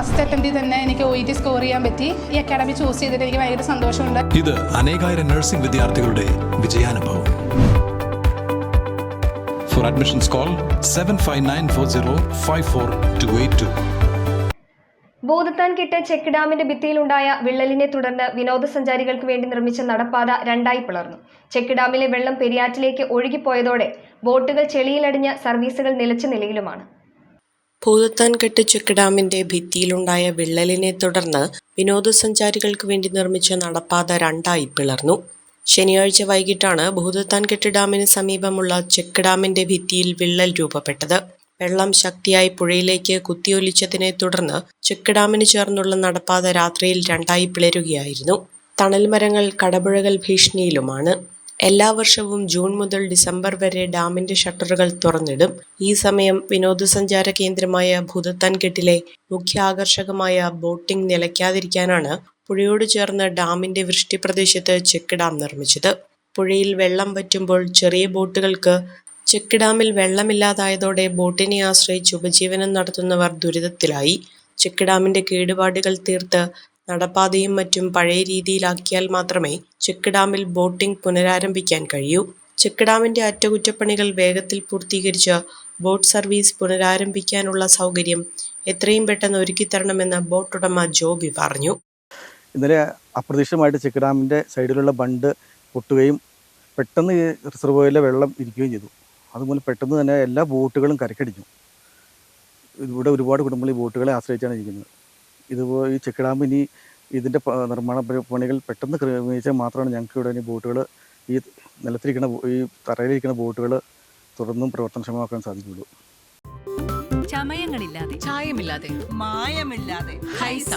First അറ്റംപ്റ്റിൽ തന്നെ എനിക്ക് O T score ചെയ്യാൻ പറ്റി. ഈ അക്കാഡമി ചൂസ് ചെയ്തിട്ട് എനിക്ക് ഭയങ്കര സന്തോഷമുണ്ട്. ഇത് അനേകായിരം നഴ്സിംഗ് വിദ്യാർത്ഥികളുടെ വിജയാനുഭവം. For admissions call seven five nine four zero five four two eight two Bhoothathankettu check ഡാമിന്റെ ഭിത്തിയിലുണ്ടായ വിള്ളലിനെ തുടർന്ന് വിനോദസഞ്ചാരികൾക്ക് വേണ്ടി നിർമ്മിച്ച നടപ്പാത രണ്ടായി പിളർന്നു. ചെക്ക് ഡാമിലെ വെള്ളം പെരിയാറ്റിലേക്ക് ഒഴുകിപ്പോയതോടെ ബോട്ടുകൾ ചെളിയിലടിഞ്ഞ സർവീസുകൾ നിലച്ച നിലയിലുമാണ്. ഭൂതത്താൻകെട്ട് ചെക്ക് ഡാമിന്റെ ഭിത്തിയിലുണ്ടായ വിള്ളലിനെ തുടർന്ന് വിനോദസഞ്ചാരികൾക്ക് വേണ്ടി നിർമ്മിച്ച നടപ്പാത രണ്ടായി പിളർന്നു. ശനിയാഴ്ച വൈകിട്ടാണ് ഭൂതത്താൻകെട്ട് ഡാമിന് സമീപമുള്ള ചെക്ക് ഡാമിന്റെ ഭിത്തിയിൽ വിള്ളൽ രൂപപ്പെട്ടത്. വെള്ളം ശക്തിയായി പുഴയിലേക്ക് കുത്തിയൊലിച്ചതിനെ തുടർന്ന് ചെക്ക് ഡാമിന് ചേർന്നുള്ള നടപ്പാത രാത്രിയിൽ രണ്ടായി പിളരുകയായിരുന്നു. തണൽ മരങ്ങൾ കടപുഴകൽ ഭീഷണിയിലുമാണ്. എല്ലാ വർഷവും ജൂൺ മുതൽ ഡിസംബർ വരെ ഡാമിന്റെ ഷട്ടറുകൾ തുറന്നിടും. ഈ സമയം വിനോദസഞ്ചാര കേന്ദ്രമായ ഭൂതത്താൻകെട്ടിലെ മുഖ്യ ആകർഷകമായ ബോട്ടിംഗ് നിലയ്ക്കാതിരിക്കാനാണ് പുഴയോട് ചേർന്ന ഡാമിന്റെ വൃഷ്ടിപ്രദേശത്ത് ചെക്ക് ഡാം നിർമ്മിച്ചത്. പുഴയിൽ വെള്ളം വറ്റുമ്പോൾ ചെറിയ ബോട്ടുകൾക്ക് ചെക്ക് ഡാമിൽ വെള്ളമില്ലാതായതോടെ ബോട്ടിനെ ആശ്രയിച്ച് ഉപജീവനം നടത്തുന്നവർ ദുരിതത്തിലായി. ചെക്ക് ഡാമിന്റെ കേടുപാടുകൾ തീർത്ത് നടപ്പാതയും മറ്റും പഴയ രീതിയിലാക്കിയാൽ മാത്രമേ ചെക്ക് ഡാമിൽ ബോട്ടിംഗ് പുനരാരംഭിക്കാൻ കഴിയൂ. ചെക്ക് ഡാമിന്റെ അറ്റകുറ്റപ്പണികൾ വേഗത്തിൽ പൂർത്തീകരിച്ച് ബോട്ട് സർവീസ് പുനരാരംഭിക്കാനുള്ള സൗകര്യം എത്രയും പെട്ടെന്ന് ഒരുക്കിത്തരണമെന്ന് ബോട്ട് ഉടമ ജോബി പറഞ്ഞു. ഇന്നലെ അപ്രതീക്ഷിതമായിട്ട് ചെക്ക് ഡാമിന്റെ സൈഡിലുള്ള ബണ്ട് പൊട്ടുകയും പെട്ടെന്ന് റിസർവോയിലെ വെള്ളം ഇരിക്കുകയും ചെയ്തു. അതുപോലെ പെട്ടെന്ന് തന്നെ എല്ലാ ബോട്ടുകളും കരക്കടിച്ചു ഇവിടെ ഒരുപാട് കുടുംബങ്ങൾ ഈ ബോട്ടുകളെ ആശ്രയിച്ചാണ് ഇരിക്കുന്നത്. ഇതുപോലെ ഈ ചെക്ക് ഡാം ഇനി ഇതിന്റെ നിർമ്മാണ പണികൾ പെട്ടെന്ന് ക്രമീകരിച്ചാൽ മാത്രമാണ് ഞങ്ങൾക്ക് ഇവിടെ ഇനി ബോട്ടുകൾ ഈ നിലത്തിരിക്കുന്ന ഈ തറയിലിരിക്കുന്ന ബോട്ടുകൾ തുടർന്നും പ്രവർത്തനക്ഷമമാക്കാൻ സാധിക്കുള്ളൂ. ചമയങ്ങളില്ലാതെ ചായമില്ലാതെ മായമില്ലാതെ ഹൈസ.